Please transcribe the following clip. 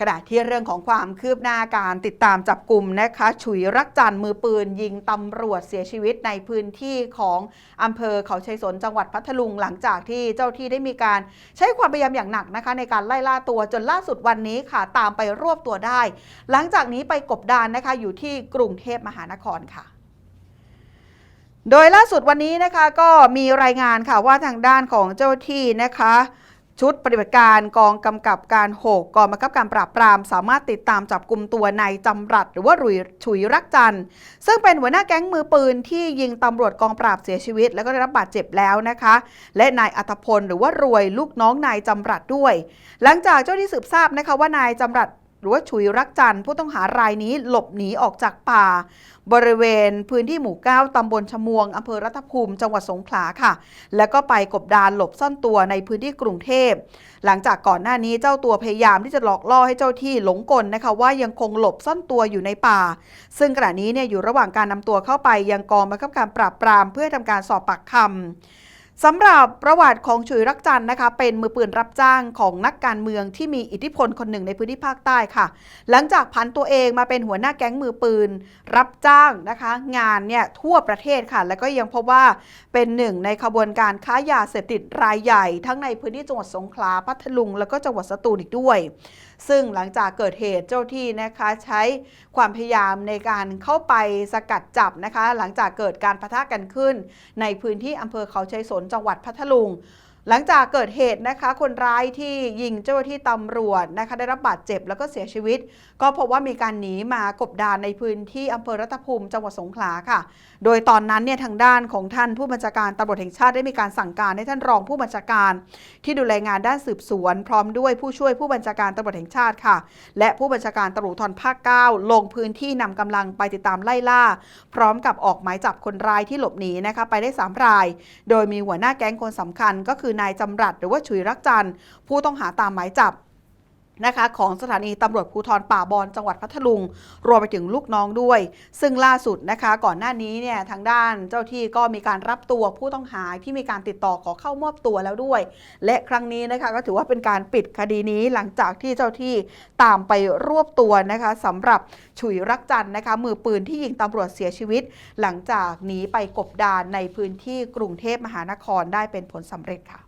ขณะที่เรื่องของความคืบหน้าการติดตามจับกลุ่มนะคะฉุยรักจันทร์มือปืนยิงตำรวจเสียชีวิตในพื้นที่ของอำเภอเขาชัยสนจังหวัดพัทลุงหลังจากที่เจ้าที่ได้มีการใช้ความพยายามอย่างหนักนะคะในการไล่ล่าตัวจนล่าสุดวันนี้ค่ะตามไปรวบตัวได้ หลังจากนี้ไปกบดานนะคะอยู่ที่กรุงเทพมหานครค่ะโดยล่าสุดวันนี้นะคะก็มีรายงานค่ะว่าทางด้านของเจ้าที่นะคะ ชุดปฏิบัติการกองกำกับการหกกองบังคับการปราบปราม สามารถติดตามจับกลุ่มตัวนายจำรัดหรือว่ารุยฉุยรักจันทร์ซึ่งเป็นหัวหน้าแก๊งมือปืนที่ยิงตำรวจกองปราบเสียชีวิต แล้วก็ได้รับบาดเจ็บแล้วนะคะ และนายอัธพลหรือว่ารวยลูกน้องนายจำรัดด้วย หลังจากเจ้าที่สืบทราบนะคะว่านายจำรัด หรือว่าฉุยรักจันผู้ต้องหารายนี้หลบหนีออกจากป่า บริเวณพื้นที่หมู่ 9 ตำบลชมวง อำเภอรัตภูมิ จังหวัดสงขลาค่ะ แล้วก็ไปกบดานหลบซ่อนตัวในพื้นที่กรุงเทพ หลังจากก่อนหน้านี้เจ้าตัวพยายามที่จะหลอกล่อให้เจ้าที่หลงกลนะคะว่ายังคงหลบซ่อนตัวอยู่ในป่า ซึ่งขณะนี้เนี่ยอยู่ระหว่างการนำตัวเข้าไปยังกองบังคับการปราบปรามเพื่อทำการสอบปากคำ สำหรับประวัติของฉุยรักจันนะคะ เป็นมือปืนรับจ้างของนักการเมืองที่มีอิทธิพลคนหนึ่งในพื้นที่ภาคใต้ค่ะ หลังจากพันตัวเองมาเป็นหัวหน้าแก๊งมือปืน รับจ้างนะคะ งานเนี่ยทั่วประเทศค่ะ แล้วก็ยังพบว่าเป็นหนึ่งในขบวนการค้ายาเสพติดรายใหญ่ ทั้งในพื้นที่จังหวัดสงขลาพัทลุง แล้วก็จังหวัดสตูลอีกด้วยซึ่งหลังจากเกิดเหตุเจ้าที่นะคะใช้ความพยายามในการเข้าไปสกัดจับนะคะ หลังจากเกิดการปะทะกันขึ้น ในพื้นที่อำเภอเขาชัยสนจังหวัดพัทลุง หลังจากเกิดเหตุนะคะ คนร้ายที่ยิงเจ้าหน้าที่ตำรวจนะคะ ได้รับบาดเจ็บแล้วก็เสียชีวิต ก็พบว่ามีการหนีมากบดานในพื้นที่อำเภอรัตภูมิจังหวัดสงขลาค่ะ โดยตอนนั้นเนี่ยทางด้านของท่านผู้บัญชาการตำรวจแห่งชาติได้มีการสั่งการให้ท่านรองผู้บัญชาการ ที่ดูแลงานด้านสืบสวน พร้อมด้วยผู้ช่วยผู้บัญชาการตำรวจแห่งชาติค่ะ และผู้บัญชาการตำรวจภูธรภาค 9 ลงพื้นที่นำกำลังไปติดตามไล่ล่า พร้อมกับออกหมายจับคนร้ายที่หลบหนีนะคะไปได้3ราย โดยมีหัวหน้าแก๊งคนสำคัญก็คือนายจำรัดหรือว่าฉุยรักจันทร์ผู้ต้องหาตามหมายจับนะคะของสถานีตำรวจภูธรป่าบอนจังหวัดพัทลุง รวมไปถึงลูกน้องด้วย ซึ่งล่าสุดนะคะ ก่อนหน้านี้เนี่ยทางด้านเจ้าที่ก็มีการรับตัวผู้ต้องหาที่มีการติดต่อขอเข้ามอบตัวแล้วด้วย และครั้งนี้นะคะก็ถือว่าเป็นการปิดคดีนี้หลังจากที่เจ้าที่ตามไปรวบตัวนะคะสำหรับฉุยรักจันทร์นะคะ มือปืนที่ยิงตำรวจเสียชีวิต หลังจากหนีไปกบดานในพื้นที่กรุงเทพมหานครได้เป็นผลสำเร็จค่ะ